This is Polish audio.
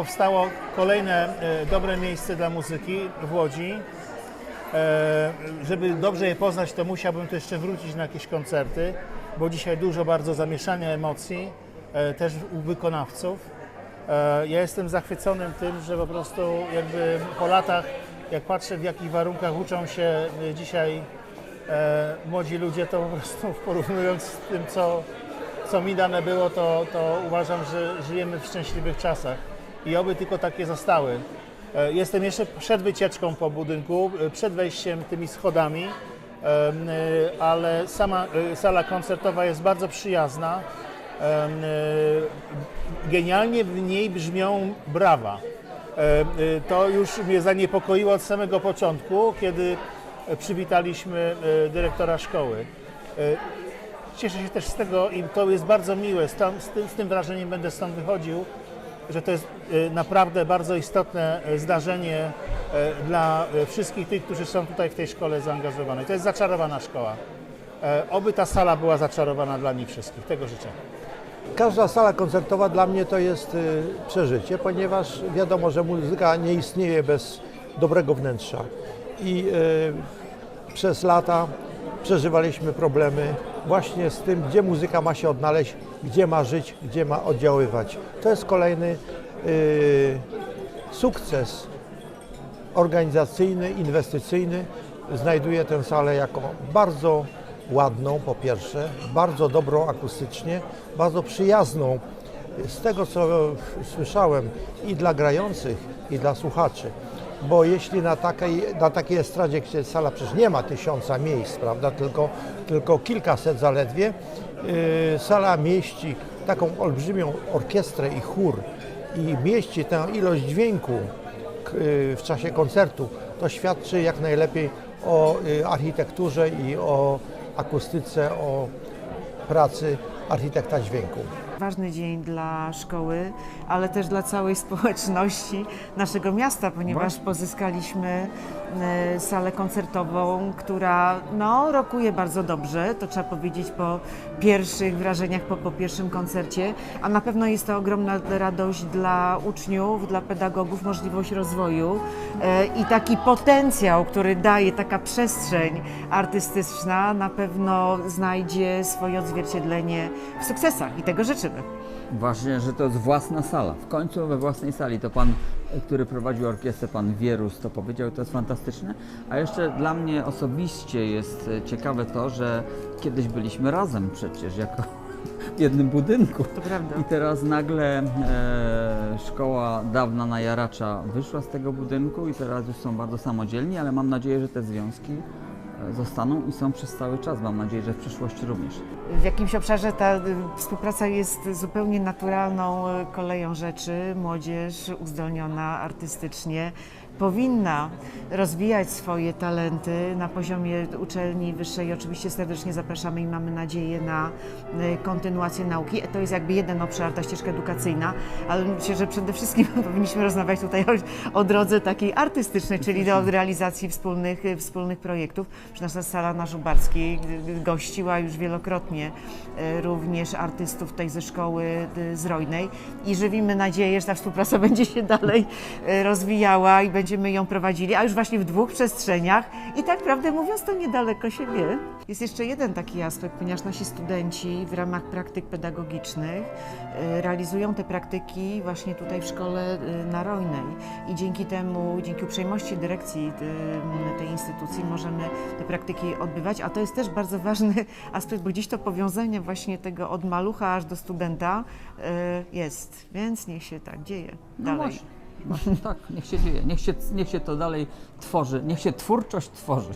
powstało kolejne e, dobre miejsce dla muzyki w Łodzi. E, Żeby dobrze je poznać, to musiałbym tu jeszcze wrócić na jakieś koncerty, bo dzisiaj dużo bardzo zamieszania emocji, e, też u wykonawców. Ja jestem zachwyconym tym, że po prostu jakby po latach, jak patrzę w jakich warunkach uczą się dzisiaj młodzi ludzie, to po prostu porównując z tym, co, co mi dane było, to, to uważam, że żyjemy w szczęśliwych czasach i oby tylko takie zostały. E, Jestem jeszcze przed wycieczką po budynku, e, przed wejściem tymi schodami, e, ale sama sala koncertowa jest bardzo przyjazna. Genialnie w niej brzmią brawa. To już mnie zaniepokoiło od samego początku, kiedy przywitaliśmy dyrektora szkoły. Cieszę się też z tego i to jest bardzo miłe, z, tym, z tym wrażeniem będę stąd wychodził, że to jest e, naprawdę bardzo istotne e, zdarzenie e, dla wszystkich tych, którzy są tutaj w tej szkole zaangażowani. To jest zaczarowana szkoła. E, Oby ta sala była zaczarowana dla nich wszystkich. Tego życzę. Każda sala koncertowa dla mnie to jest y, przeżycie, ponieważ wiadomo, że muzyka nie istnieje bez dobrego wnętrza. I y, przez lata przeżywaliśmy problemy właśnie z tym, gdzie muzyka ma się odnaleźć, gdzie ma żyć, gdzie ma oddziaływać. To jest kolejny y, sukces organizacyjny, inwestycyjny. Znajduję tę salę jako bardzo ładną, po pierwsze, bardzo dobrą akustycznie, bardzo przyjazną. Z tego, co słyszałem, i dla grających, i dla słuchaczy. Bo jeśli na takiej, na takiej estradzie, gdzie sala przecież nie ma tysiąca miejsc, prawda, tylko, tylko kilkaset zaledwie, yy, sala mieści taką olbrzymią orkiestrę i chór i mieści tę ilość dźwięku, k- y, w czasie koncertu, to świadczy jak najlepiej o y, architekturze i o akustyce, o pracy architekta dźwięku. Ważny dzień dla szkoły, ale też dla całej społeczności naszego miasta, ponieważ pozyskaliśmy e, salę koncertową, która no, rokuje bardzo dobrze, to trzeba powiedzieć po pierwszych wrażeniach, po, po pierwszym koncercie, a na pewno jest to ogromna radość dla uczniów, dla pedagogów, możliwość rozwoju e, i taki potencjał, który daje taka przestrzeń artystyczna, na pewno znajdzie swoje odzwierciedlenie w sukcesach i tego Właśnie, że to jest własna sala. W końcu we własnej sali. To pan, który prowadził orkiestrę, pan Wierus, to powiedział, to jest fantastyczne. A jeszcze dla mnie osobiście jest e, ciekawe to, że kiedyś byliśmy razem przecież, jako w jednym budynku. To prawda. I teraz nagle e, szkoła dawna na Jaracza wyszła z tego budynku i teraz już są bardzo samodzielni, ale mam nadzieję, że te związki zostaną i są przez cały czas. Mam nadzieję, że w przyszłości również. W jakimś obszarze ta współpraca jest zupełnie naturalną y, koleją rzeczy. Młodzież uzdolniona artystycznie powinna rozwijać swoje talenty na poziomie uczelni wyższej. Oczywiście serdecznie zapraszamy i mamy nadzieję na y, kontynuację nauki. To jest jakby jeden obszar, ta ścieżka edukacyjna, ale myślę, że przede wszystkim powinniśmy rozmawiać tutaj o, o drodze takiej artystycznej, czyli do realizacji wspólnych, y, wspólnych projektów. Przecież Nasza sala na Żubarskiej gościła już wielokrotnie również artystów tej ze szkoły y, zrojnej i żywimy nadzieję, że ta współpraca będzie się dalej rozwijała i będziemy ją prowadzili, a już właśnie w dwóch przestrzeniach. I tak prawdę mówiąc to niedaleko siebie. Jest jeszcze jeden taki aspekt, ponieważ nasi studenci w ramach praktyk pedagogicznych y, realizują te praktyki właśnie tutaj w szkole y, na Rojnej i dzięki temu, dzięki uprzejmości dyrekcji y, tej instytucji możemy te praktyki odbywać, a to jest też bardzo ważny aspekt, bo gdzieś to powiązanie właśnie tego od malucha aż do studenta jest, więc niech się tak dzieje. No dalej. właśnie, właśnie tak, niech się dzieje, niech się, niech się to dalej tworzy, niech się twórczość tworzy.